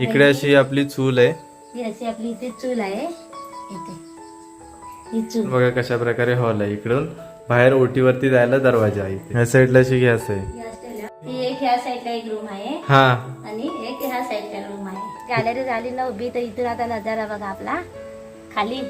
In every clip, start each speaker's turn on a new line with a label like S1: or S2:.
S1: इकडे अशी आपली चूल आहे.
S2: ही अशी आपली इथे चूल आहे. इथे. ही चूल.
S1: बघा कशा प्रकारे हॉल आहे इकडून. बाहेर ओटीवरती जायला दरवाजा आहे इथे. या साईडला अशी गॅस आहे.
S2: ही ही एक ह्या साईडला एक रूम आहे.
S1: हा.
S2: आणि एक ह्या साईडला रूम आहे. गॅलरी झाली ना उभी तर इथून आता नजारा बघा आपला. खाली.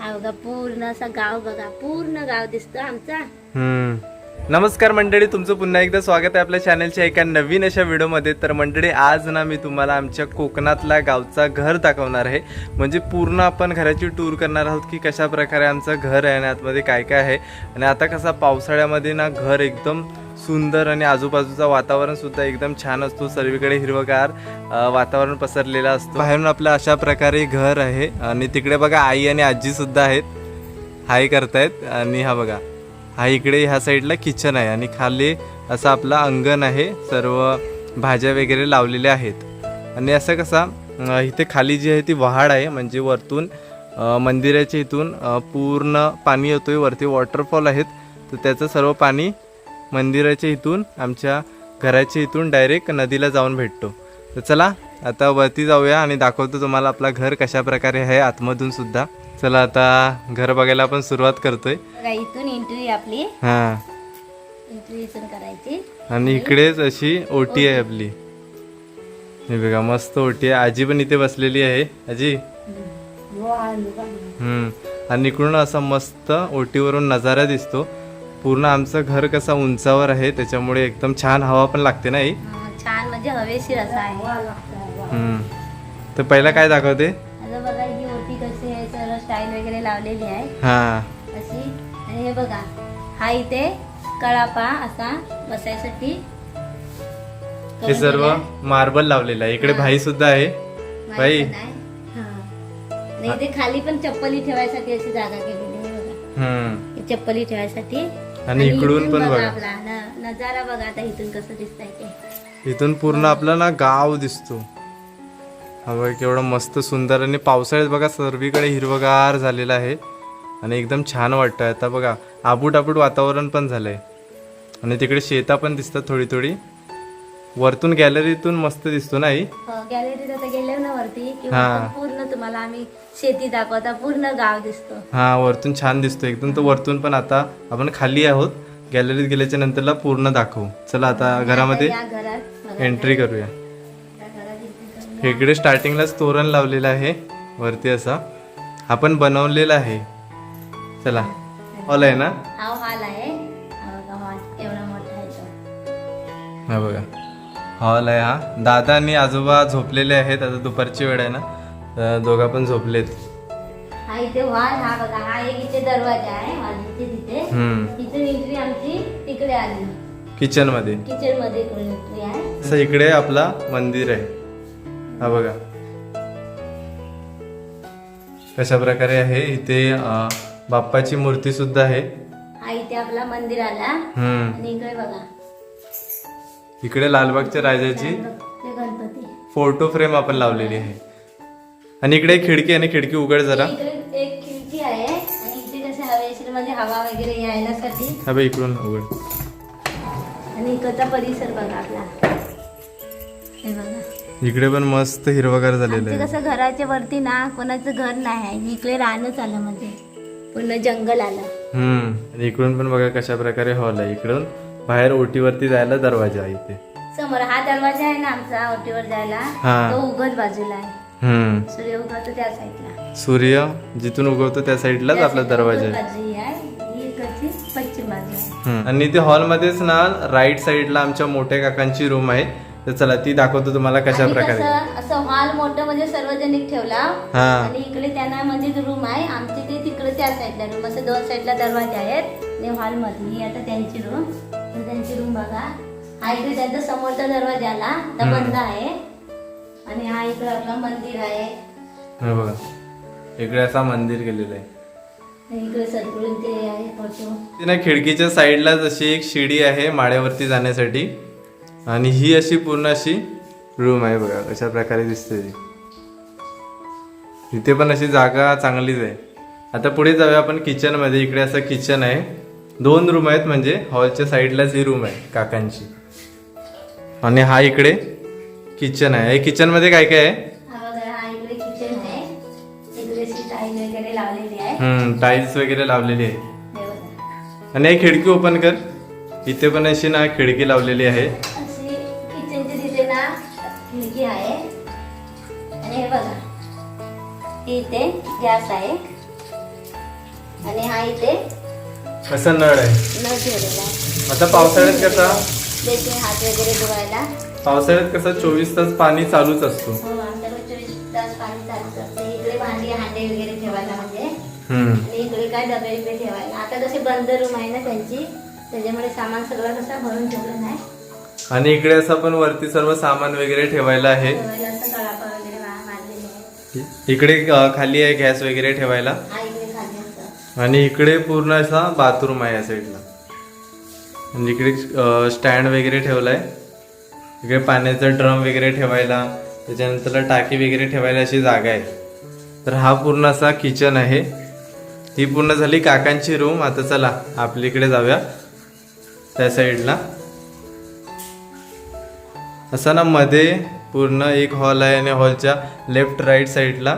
S2: हा बघा पूर्ण असा गाव बघा. पूर्ण गाव दिसतो आमचा.
S1: हम्म. नमस्कार मंडळी तुमचं पुन्हा एकदा स्वागत आहे आपल्या चॅनलच्या एका नवीन अशा व्हिडिओमध्ये. तर मंडळी आज ना मी तुम्हाला आमच्या कोकणातला गावचा घर दाखवणार आहे. म्हणजे पूर्ण आपण घराची टूर करणार आहोत की कशा प्रकारे आमचं घर आहे आणि आतमध्ये काय काय आहे. आणि आता कसा पावसाळ्यामध्ये ना घर एकदम सुंदर आणि आजूबाजूचा वातावरणसुद्धा एकदम छान असतो. सर्वीकडे हिरवगार वातावरण पसरलेलं असतं. बाहेरून आपलं अशा प्रकारे घर आहे. आणि तिकडे बघा आई आणि आजीसुद्धा आहेत. हाय करतायत आणि हा बघा. हा इकडे ह्या साईडला किचन आहे आणि खाली असं आपलं अंगण आहे. सर्व भाज्या वगैरे लावलेल्या आहेत. आणि असं कसा इथे खाली जी आहे ती वहाड आहे. म्हणजे वरतून मंदिराच्या इथून पूर्ण पाणी येतो आहे वरती वॉटरफॉल आहेत. तर त्याचं सर्व पाणी मंदिराच्या इथून आमच्या घराच्या इथून डायरेक्ट नदीला जाऊन भेटतो. तर चला आता वरती जाऊया आणि दाखवतो तुम्हाला आपला घर कशा प्रकारे आहे आतमधून सुद्धा. चला आता घर बघायला आपण सुरुवात करतोय.
S2: बघा इथून एंट्री आपली.
S1: हा.
S2: एंट्री इथून करायची.
S1: आणि इकडेच अशी ओटी आहे आपली. हे बघा मस्त ओटी आहे. आजी पण इथे बसलेली आहे. आजी? हम्म. आणि इकडून असा मस्त ओटीवरून नजारा दिसतो. पूर्ण आमचं घर कसा उंचावर आहे त्याच्यामुळे एकदम छान हवा पण लागते ना ही
S2: हा, छान म्हणजे हवेशीर असा आहे.
S1: तर पहिला काय दाखवते?
S2: आता बघा ही ओटी कशी आहे सर्व स्टाईल वगैरे लावलेली आहे.
S1: हा.
S2: अशी. आणि हे बघा हा इथे कळापा असा बसायसाठी
S1: हे सर्व मार्बल लावलेलं आहे. इकडे भाई सुद्धा आहे. बाई.
S2: आणि इथे खाली पण चप्पली ठेवायसाठी अशी जागा केलेली आहे बघा.
S1: हम्म.
S2: ही चप्पली ठेवायसाठी.
S1: आणि इकडून पण बघा
S2: आपला न- नजारा बघा आता इथून कसं दिसतंय ते.
S1: इथून पूर्ण आपला ना गाव दिसतो. हा बघा केवढं मस्त सुंदर आणि पावसाळ्यात बघा सर्वीकडे हिरवगार झालेलं आहे. आणि एकदम छान वाटतं आता बघा आबूट आबूट वातावरण पण झालंय. आणि तिकडे शेता पण दिसतात थोडी थोडी. वरतून गॅलरीतून मस्त दिसतो ना आई
S2: गॅलरीत आता गेले ना वरती.
S1: हा.
S2: पूर्ण तुम्हाला आम्ही शेती दाखवता पूर्ण गाव दिसतो.
S1: हा वरतून छान दिसतो. एकदम तर वरतून पण आता आपण खाली आहोत. गॅलरीत गेल्याच्या नंतरला पूर्ण दाखवू. चला आता घरामध्ये एंट्री करूया. इकडे स्टार्टिंगलाच तोरण लावलेलं आहे. वरती असा. आपण बनवलेला आहे. चला. हॉल आहे ना?
S2: हा हॉल आहे. हा बघा हॉल आहे
S1: हा हा. दादा आणि आजोबा झोपलेले आहेत. आता दुपारची वेळ आहे ना. दोघा पण झोपलेत.
S2: हा इथे हॉल हा बघा हा एक इथे दरवाजा आहे. हॉलचे तिथे.
S1: हम्म.
S2: इथून एंट्री आमची तिकडे आली. किचनमध्ये. किचनमध्ये
S1: असं इकडे आपला मंदिर आहे. हा बघा. कशा प्रकारे आहे? इथे बाप्पाची मूर्ती सुद्धा आहे.
S2: हा इथे आपला मंदिर आला
S1: हम्म.
S2: आणि इकडे बघा.
S1: इकडे लालबागच्या राजाची
S2: ते गणपती.
S1: फोटो फ्रेम आपण लावलेली आहे. आणि इकडे एक खिडकी आहे आणि खिडकी उघड जरा.
S2: इकडे एक खिडकी आहे. आणि इथे कसे हवेशीर म्हणजे हवा वगैरे
S1: हा बघ इकडून उघड.
S2: आणि इकडचा परिसर बघा आपला. हे बघा.
S1: इकडे पण मस्त हिरवगार झालेलं आहे.
S2: कसं घराच्या वरती ना कोणाचं घर नाही आहे. इकडे रानच आलं म्हणजे. पूर्ण जंगल आलं.
S1: हम्म. आणि इकडून पण बघा कशा प्रकारे हॉल आहे. इकडून बाहेर ओटीवरती जायला दरवाजा आहे इथे.
S2: समोर हा दरवाजा आहे ना आमचा ओटीवर जायला.
S1: हा.
S2: तो उगत बाजूला आहे.
S1: हम्म.
S2: सूर्य उगवतो त्या साईडला.
S1: सूर्य जिथून उगवतो त्या साईडलाच आपला दरवाजा आहे.
S2: बाजू आहे. ही इकडची पश्चिम बाजू आहे.
S1: हम्म. आणि ते हॉलमध्येच ना राईट साईडला आमच्या मोठ्या काकांची रूम आहे. तर चला ती दाखवतो तुम्हाला कशा प्रकारे.
S2: असं हॉल मोठं म्हणजे सार्वजनिक ठेवला.
S1: हा.
S2: आणि इकडे त्यांना म्हणजे रूम आहे. आमची ते तिकडे त्या साईडला रूम असं दोन साईडला दरवाजे आहेत. आणि हॉलमध्ये ही आता त्यांची रूम त्यांची रूम बघा. हा इकडे त्यांचा समोरचा दरवाजा आला. तर बंद आहे. आणि हा इकडे आपला मंदिर आहे.
S1: हे बघा. इकडे असा मंदिर गेलेलं आहे. खिडकीच्या साईडला जशी एक शिडी आहे माळ्यावरती जाण्यासाठी. आणि ही अशी पूर्ण अशी रूम आहे बघा अशा प्रकारे दिसते ती. इथे पण अशी जागा चांगलीच आहे. आता पुढे जाऊया आपण किचनमध्ये. इकडे असं किचन आहे. दोन रूम आहेत म्हणजे हॉलच्या साईडलाच ही रूम आहे काकांची. आणि हा इकडे किचन आहे. किचनमध्ये काय काय आहे? टाईल्स वगैरे लावलेली आहे. आणि खिडकी ओपन कर. इथे पण अशी ना खिडकी लावलेली आहे.
S2: इथे गॅस आहे. आणि हा इथे
S1: असा नळ आहे.
S2: न ठेवलेला आहे.
S1: आता पावसाळ्यात कसा?
S2: हात वगैरे धुवायला.
S1: पावसाळ्यात कसा चोवीस तास पाणी चालूच असतो.
S2: हो आमच्याकडे चोवीस तास पाणी चालूच असते. इकडे भांडी हांडे वगैरे ठेवायला म्हणजे. आणि इकडे काय डबे बिबे ठेवायला. आता कसे बंद रूम आहे ना त्यांची त्याच्यामुळे सामान सगळं कसं भरून ठेवलं नाही.
S1: आणि इकडे असं पण वरती सर्व सामान वगैरे ठेवायला आहे
S2: ठेवायला असं कळापा वगैरे मा- मारलेले आहे
S1: इकडे खाली आहे गॅस वगैरे ठेवायला. आणि इकडे पूर्ण असा बाथरूम आहे या साईडला. आणि इकडे स्टँड वगैरे ठेवलाय. इकडे पाण्याचा ड्रम वगैरे ठेवायला त्याच्यानंतर टाकी वगैरे ठेवायला अशी जागा आहे. तर हा पूर्ण असा किचन आहे. ही पूर्ण झाली काकांची रूम. आता चला आपल्या इकडे जाऊया. त्या साईडला. असा ना मध्ये पूर्ण एक हॉल आहे आणि हॉलच्या लेफ्ट राईट साईडला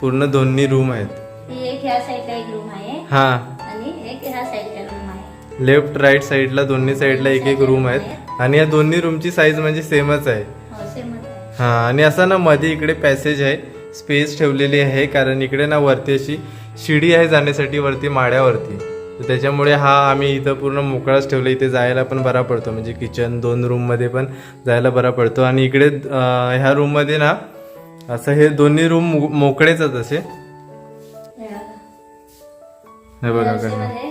S1: पूर्ण दोन्ही रूम आहेत.
S2: ही एक ह्या साईडला एक रूम आहे
S1: हा.
S2: आणि एक ह्या साईडला रूम आहे.
S1: लेफ्ट राईट साईडला दोन्ही साईडला एक एक रूम आहेत. आणि या दोन्ही रूमची साईज म्हणजे सेमच आहे.
S2: हो सेमच आहे.
S1: हा आणि असं ना मध्ये इकडे पॅसेज आहे. स्पेस ठेवलेली आहे कारण इकडे ना वरती अशी शिडी आहे जाण्यासाठी वरती माड्यावरती तर त्याच्यामुळे हा आम्ही इथं पूर्ण मोकळाच ठेवलं. इथे जायला पण बरा पडतो. म्हणजे किचन दोन रूममध्ये पण जायला बरा पडतो. आणि इकडे ह्या रूममध्ये ना असं हे दोन्ही रूम मोकळेच असे.
S2: हे बघा.
S1: हे.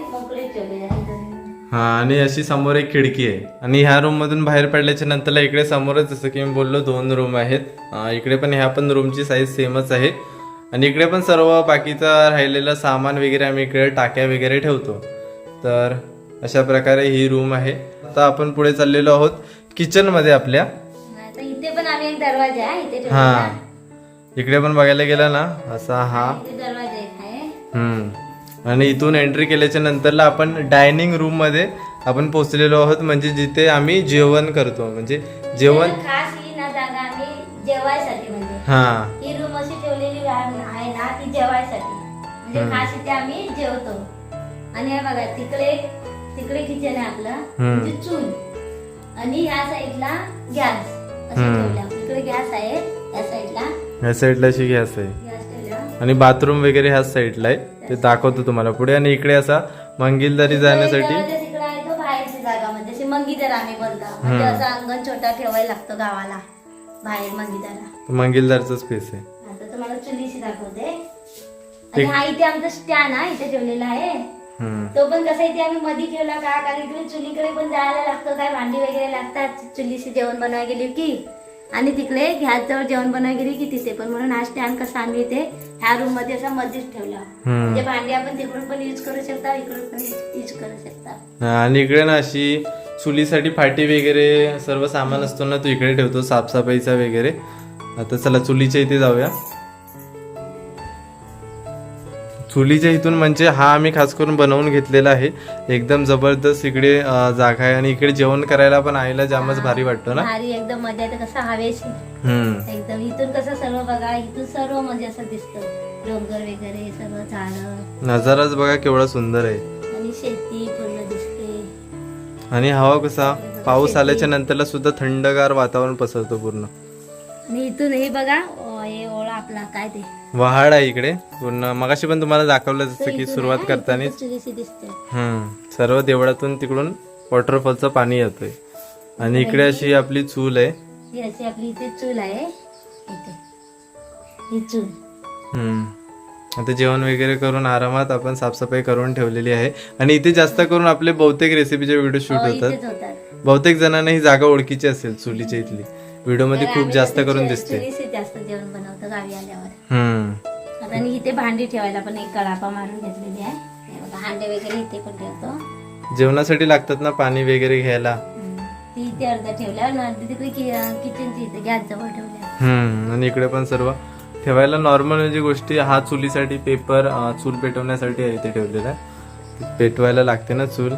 S1: हा आणि अशी समोर एक खिडकी आहे. आणि ह्या रूम मधून बाहेर पडल्याच्या नंतरला इकडे समोरच जसं की मी बोललो दोन रूम आहेत. इकडे पण ह्या पण रूमची साईज सेमच आहे. आणि इकडे पण सर्व बाकीचं राहिलेलं सामान वगैरे आम्ही इकडे टाक्या वगैरे ठेवतो. तर अशा प्रकारे ही रूम आहे. आता आपण पुढे चाललेलो आहोत किचनमध्ये आपल्या
S2: इथे पण आम्ही एक दरवाजा आहे
S1: हा. इकडे पण बघायला गेला ना असा हा हम्म. आणि इथून एंट्री केल्याच्या नंतरला आपण डायनिंग रूममध्ये आपण पोहोचलेलो आहोत म्हणजे जिथे आम्ही जेवण करतो म्हणजे जेवण
S2: खास ही ना जागा आम्ही जेवायसाठी म्हणजे.
S1: हा.
S2: ही रूम अशी ठेवलेली म्हणजे आम्ही जेवतो. आणि हे बघा तिकडे तिकडे किचन आहे आपलं.
S1: हम्म.
S2: म्हणजे चूल. आणि ह्या साईडला गॅस असं
S1: हम्म.
S2: ठेवलं. इकडे गॅस आहे या साईडला
S1: ह्या साईडला अशी गॅस आहे.
S2: गॅस ठेवला.
S1: आणि बाथरूम वगैरे ह्याच साईडला आहे. ते दाखवतो तुम्हाला पुढे. आणि इकडे असा मंगिलदारी जाण्यासाठी
S2: तिकडे आहे तो बाहेरची जागा म्हणजे अशी मंगीदार आम्ही बोलतो म्हणजे असं अंगण छोटा ठेवायला लागतो गावाला. बाहेर मंगीदारा.
S1: मंगिलदारचा स्पेस आहे.
S2: आता तुम्हाला चुलीशी दाखवते. आणि हा इथे आमचा स्टँड हा इथे ठेवलेला आहे. तो पण कसा इथे आम्ही मध्ये ठेवला का कारण इकडे चुलीकडे पण जायला लागतो काय भांडी वगैरे लागतात. चुलीशी जेवण बनवायला गेली की आणि तिकडे गॅस जवळ जेवण बनवायला गेली की तिथे पण. म्हणून हा स्टँड कसा आम्ही इथे ह्या रूममध्ये असा मध्येच ठेवला. म्हणजे भांडी आपण तिकडून पण यूज करू शकता इकडून पण यूज करू शकता.
S1: आणि इकडे ना अशी चुलीसाठी फाटी वगैरे सर्व सामान असतो ना तो इकडे ठेवतो साफसफाईचा वगैरे. आता चला चुलीच्या इथे जाऊया. चुलीच्या इथून म्हणजे हा आम्ही खास करून बनवून घेतलेला आहे. एकदम जबरदस्त इकडे जागा आहे आणि इकडे जेवण करायला पण आईला जामच भारी वाटतो ना?
S2: भारी एकदम मजा येते कसं एकदम इथून कसं सर्व बघा इथून सर्व म्हणजे असं दिसतं. डोंगर वगैरे सर्व झाडं.
S1: नजाराच बघा केवढा सुंदर आहे.
S2: आणि शेती पूर्ण दिसते.
S1: आणि हवा कसा? पाऊस आल्याच्या नंतरला सुद्धा थंडगार वातावरण पसरतो पूर्ण.
S2: आणि इथून हे बघा हे ओळा आपला काय ते?
S1: वहाड आहे इकडे. पूर्ण मगाशी पण तुम्हाला दाखवलं जसं की सुरुवात करताना
S2: दिसते.
S1: हम्म. सर्व देवळातून तिकडून वॉटरफॉलचं पाणी येतंय. आणि इकडे अशी आपली चूल आहे.
S2: ही अशी आपली इथे चूल आहे. इथे. ही चूल.
S1: हम्म. आता जेवण वगैरे करून आरामात आपण साफसफाई करून ठेवलेली आहे. आणि इथे जास्त करून आपले बहुतेक रेसिपीचे व्हिडिओ शूट
S2: हो,
S1: होतात.
S2: इथेच होतात.
S1: बहुतेक जणांना ही जागा ओळखीची असेल चुलीच्या इथली. व्हिडिओमध्ये
S2: तर
S1: खूप जास्त करून दिसते.
S2: चुलीशी जास्त जेवण गावी आल्यावर. आता आणि इथे भांडी ठेवायला पण एक कडापा मारून घेतलेली आहे. हे बघा, हांडे वगैरे इथे पण ठेवतो.
S1: जेवणासाठी लागतात ना पाणी वगैरे घ्यायला.
S2: ती इथे अर्धा ठेवल्या आणि अर्धी तिकडे किचनची इथे गॅस जवळ ठेवल्या
S1: हम्म. आणि इकडे पण सर्व ठेवायला नॉर्मल म्हणजे गोष्टी हा चुलीसाठी पेपर अं, चूल पेटवण्यासाठी आहे इथे ठेवलेला आहे. पेटवायला लागते ना चूल.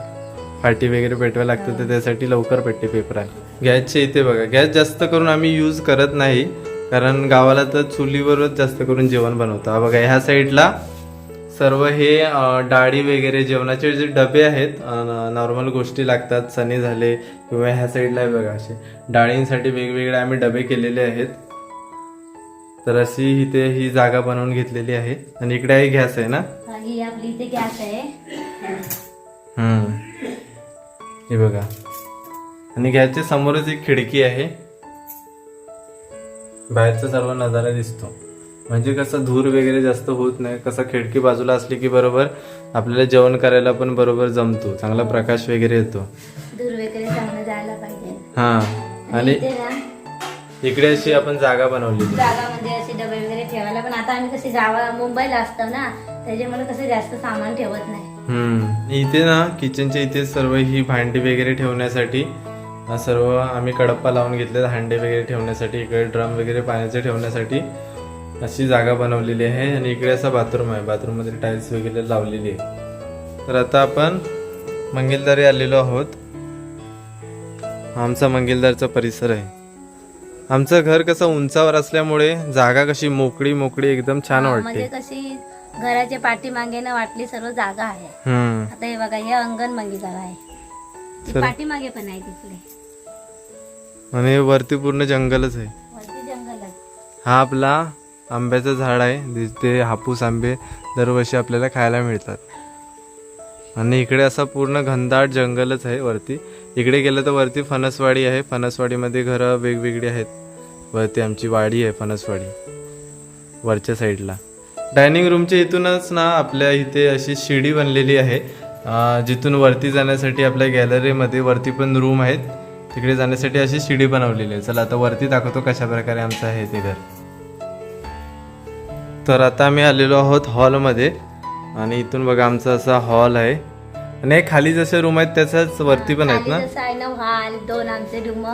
S1: पाठी वगैरे पेटवायला लागतं तर त्यासाठी लवकर पेटते पेपर आहे. गॅसचे इथे बघा. गॅस जास्त करून आम्ही यूज करत नाही. कारण गावाला तर चुलीवरच जास्त करून जेवण बनवतो. हा बघा ह्या साईडला सर्व हे डाळी वगैरे जेवणाचे जे डबे आहेत नॉर्मल गोष्टी लागतात चणे झाले किंवा ह्या साईडला आहे बघा असे. डाळींसाठी वेगवेगळे आम्ही डबे केलेले आहेत. तर अशी इथे ही जागा बनवून घेतलेली आहे. आणि इकडे आहे गॅस आहे ना?
S2: ही आपली इथे गॅस आहे.
S1: हम्म. हे बघा. आणि गॅसच्या समोरच एक खिडकी आहे. बाहेरचा सर्व नजारा दिसतो. म्हणजे कसं धूर वगैरे जास्त होत नाही कसं खिडकी बाजूला असली की बरोबर आपल्याला जेवण करायला पण बरोबर जमतो चांगला प्रकाश वगैरे येतो.
S2: दूर वगैरे चांगलं जायला पाहिजे.
S1: हा
S2: आणि
S1: आणि
S2: इथे ना
S1: इकडे अशी आपण जागा बनवलेली
S2: जागा म्हणजे असे डबे वगैरे ठेवायला पण आता आम्ही कसे गावा मुंबईला असतो ना त्याच्यामुळे कसं जास्त सामान ठेवत नाही.
S1: हम्म इथे ना किचनच्या इथे सर्व ही भांडी वगैरे ठेवण्यासाठी अ, सर्व आम्ही कडप्पा लावून घेतले हांडे वगैरे ठेवण्यासाठी इकडे ड्रम वगैरे पाण्याचे ठेवण्यासाठी अशी जागा बनवलेली आहे आणि इकडे असा बाथरूम आहे. बाथरूममध्ये टाईल्स वगैरे लावलेली आहे. तर आता आपण मंगिलदारी आलेलो आहोत. हा आमचा मंगिलदारचा परिसर आहे. आमचं घर कसं उंचावर असल्यामुळे जागा कशी मोकळी मोकळी एकदम छान
S2: हा,
S1: वाटते.
S2: म्हणजे कशी घराच्या पाठीमागे ना वाटली सर्व जागा आहे. आता हे बघा हे अंगण मागे जागा आहे. पाठीमागे पण आहे तिकडे.
S1: आणि वरती पूर्ण जंगलच आहे.
S2: वरती जंगल आहे.
S1: हा आपला आंब्याचं झाड आहे. जिथे हापूस आंबे दरवर्षी आपल्याला खायला मिळतात. आणि इकडे असा पूर्ण घनदाट जंगलच आहे वरती. इकडे गेलं तर वरती फणसवाडी आहे. फणसवाडीमध्ये घरं वेगवेगळी आहेत. वरती आमची वाडी आहे फणसवाडी. वरच्या साईडला. डायनिंग रूमच्या इथूनच ना आपल्या इथे अशी शिडी बनलेली आहे. जिथून वरती जाण्यासाठी आपल्या गॅलरीमध्ये वरती पण रूम आहेत. तिकडे जाण्यासाठी अशी शिडी बनवलेली आहे. चला आता वरती दाखवतो कशा प्रकारे आमचं आहे ते घर. तर आता आम्ही आलेलो आहोत हॉलमध्ये. आणि इथून बघा आमचा असा हॉल आहे. आणि खाली जसे रूम आहेत त्याच्याच वरती पण आहेत ना?
S2: जसं आहे ना हॉल दोन आमचे रूम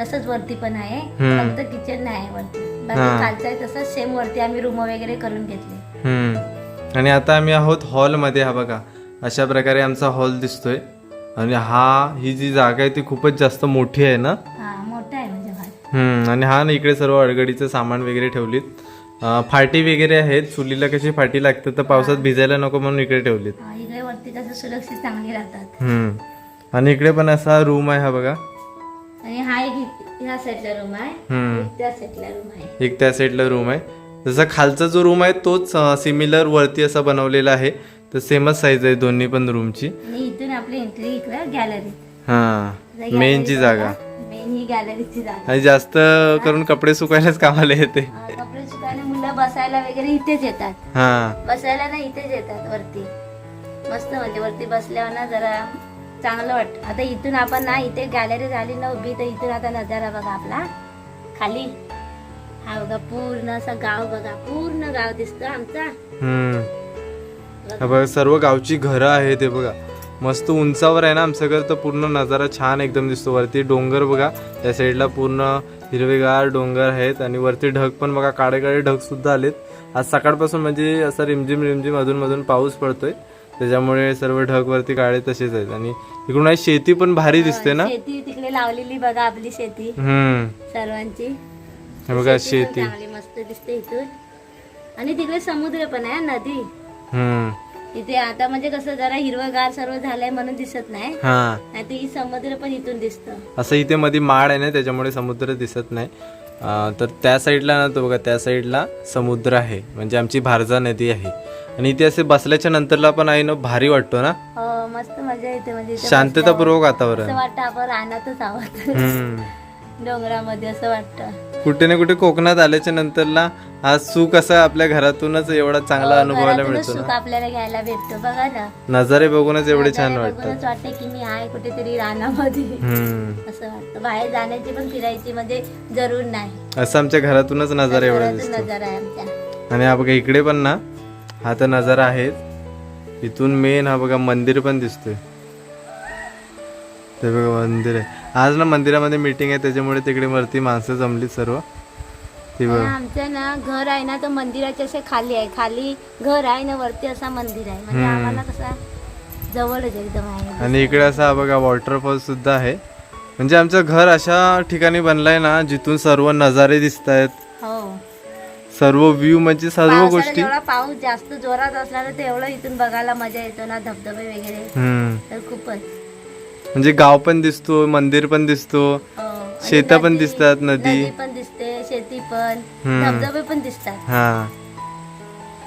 S2: तसंच वरती पण आहे. फक्त किचन नाही वरती. बाकी खालचं आहे तसंच सेम वरती आम्ही रूम वगैरे करून घेतले.
S1: आणि आता आम्ही आहोत हॉलमध्ये हा बघा. अशा प्रकारे आमचा हॉल दिसतोय. आणि हा ही जी जागा आहे ती खूपच जास्त मोठी आहे ना?
S2: हा मोठा आहे म्हणजे
S1: हम्म, आणि हा ना इकडे सर्व अडगडीचं सामान वगैरे ठेवलीत. अं, फाटी वगैरे आहेत. चुलीला कशी फाटी लागते तर पावसात भिजायला नको म्हणून इकडे ठेवलीत.
S2: हा, इकडे वरती कसं सुरक्षित चांगली राहतात.
S1: हम्म. आणि इकडे पण असा रूम आहे हा बघा.
S2: आणि हा एक इ- ह्या साईडला रूम आहे.
S1: हम्म.
S2: एक त्या साईडला रूम आहे.
S1: एक त्या साईडला रूम आहे. जसा खालचा जो रूम आहे तोच सिमिलर वरती असा बनवलेला आहे. तर सेमच साईज आहे दोन्ही पण रूमची
S2: इथून आपली एंट्री इकडे गॅलरी
S1: हा मेनची जागा.
S2: मेन ही गॅलरीची जागा.
S1: आणि जास्त करून कपडे सुकायलाच कामाला येते.
S2: हा, कपडे सुकायला मुलं बसायला वगैरे इथेच येतात.
S1: हा.
S2: बसायला ना इथेच येतात वरती. मस्त म्हणजे वरती बसल्यावर ना जरा चांगलं वाटतं. आता इथून आपण ना इथे गॅलरी झाली ना उभी तर इथून आता नजारा बघा आपला. खाली. हा बघा पूर्ण असं गाव बघा. पूर्ण गाव दिसतं आमचा.
S1: हम्म. हा बघा सर्व गावची घरं आहेत हे बघा. मस्त उंचावर आहे ना आमचं घर तर पूर्ण नजारा छान एकदम दिसतो. वरती डोंगर बघा त्या साईडला पूर्ण हिरवेगार डोंगर आहेत आणि वरती ढग पण बघा काळे काळे ढग सुद्धा आलेत. आज सकाळपासून म्हणजे असं रिमझिम रिमझिम अधून मधून पाऊस पडतोय. त्याच्यामुळे सर्व ढग वरती काळे तसेच आहेत. आणि इकडून आहे शेती पण भारी दिसते ना?
S2: शेती तिकडे लावलेली बघा आपली शेती.
S1: हम्म.
S2: सर्वांची.
S1: बघा शेती
S2: मस्त दिसते इथून. आणि तिकडे समुद्र पण आहे नदी. इथे आता म्हणजे कसं जरा हिरवगार सर्व झालंय म्हणून दिसत नाही.
S1: हा.
S2: नाही ही समुद्र पण इथून दिसतं.
S1: असं इथे मध्ये माड आहे ना त्याच्यामुळे समुद्र दिसत नाही. अं, तर त्या साईडला ना तो बघा त्या साईडला समुद्र आहे. म्हणजे आमची भारजा नदी आहे. आणि इथे असे बसल्याच्या नंतरला पण आहे ना भारी वाटतो ना.
S2: हो मस्त मजा येते म्हणजे इथे
S1: शांततापूर्वक. वातावरण.
S2: असं वाटतं आपण रानातच आहोत.
S1: हम्म.
S2: डोंगरामध्ये असं वाटतं.
S1: कुठे ना कुठे कोकणात आल्याच्या नंतरला हा सुख असा आपल्या घरातूनच एवढा चांगला
S2: हो,
S1: अनुभवायला मिळतो
S2: सुख
S1: ना
S2: आपल्याला घ्यायला भेटतो बघा ना.
S1: नजारे बघूनच एवढे छान वाटतात.
S2: बघूनच वाटते की मी आहे कुठेतरी रानामध्ये.
S1: हम्म.
S2: असं वाटतं. बाहेर जाण्याची पण फिरायची म्हणजे जरूर नाही.
S1: असं आमच्या घरातूनच नजारा एवढा
S2: घरातून
S1: दिसतो
S2: नजारा आहे आमच्या.
S1: आणि हा बघा इकडे पण ना हा तर नजारा आहेच. इथून मेन हा बघा मंदिर पण दिसतोय. ते बघा मंदिर आहे. आज ना मंदिरामध्ये मीटिंग आहे त्याच्यामुळे तिकडे वरती माणसं जमली सर्व. ती
S2: आणि
S1: बघा
S2: आमचं ना घर आहे ना तर मंदिराच्या असे खाली आहे. खाली घर आहे ना वरती असा मंदिर आहे. म्हणजे
S1: हम्म.
S2: आम्हाला कसा जवळच एकदम आहे.
S1: आणि इकडे असा बघा वॉटरफॉल सुद्धा आहे. म्हणजे आमचं घर अशा ठिकाणी बनलंय ना जिथून सर्व नजारे दिसत आहेत
S2: हो.
S1: सर्व व्ह्यू म्हणजे सर्व
S2: पावसाळ्यात
S1: गोष्टी.
S2: जेवढा पाऊस जास्त जोरात असला तर तेवढं इथून बघायला मजा येतो ना धबधबे वगैरे.
S1: हम्म.
S2: तर खूपच.
S1: म्हणजे गाव पण दिसतो मंदिर पण दिसतो
S2: हो.
S1: शेतं पण दिसतात, नदी.
S2: पण दिसते शेती पण. धबधबे पण दिसतात
S1: हा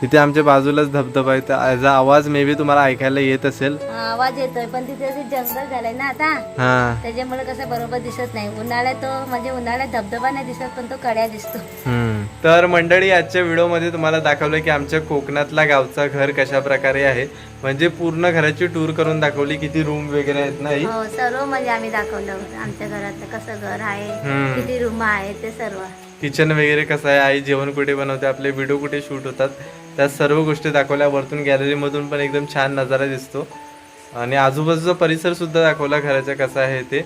S1: इथे आमच्या बाजूलाच धबधबा आहे तर याचा आवाज मे बी तुम्हाला ऐकायला येत असेल
S2: आवाज येतोय पण तिथे असे जंगल झालंय ना आता
S1: हा
S2: त्याच्यामुळे कसं बरोबर दिसत नाही उन्हाळ्यात तो म्हणजे उन्हाळ्यात धबधबा नाही दिसत पण तो कड्या दिसतो.
S1: तर मंडळी आजच्या व्हिडिओमध्ये तुम्हाला दाखवलं की आमच्या कोकणातला गावचा घर कशा प्रकारे आहे. म्हणजे पूर्ण घराची टूर करून दाखवली किती रूम वगैरे आहेत नाही
S2: हो? सर्व म्हणजे आम्ही दाखवलं. आमच्या घरातलं कसं घर आहे. किती रूम आहे ते सर्व.
S1: किचन वगैरे कसं आहे आई जेवण कुठे बनवते आपले व्हिडिओ कुठे शूट होतात त्या सर्व गोष्टी दाखवल्या. वरतून गॅलरीमधून पण एकदम छान नजारा दिसतो. आणि आजूबाजूचा परिसर सुद्धा दाखवला घराचा कसा आहे ते.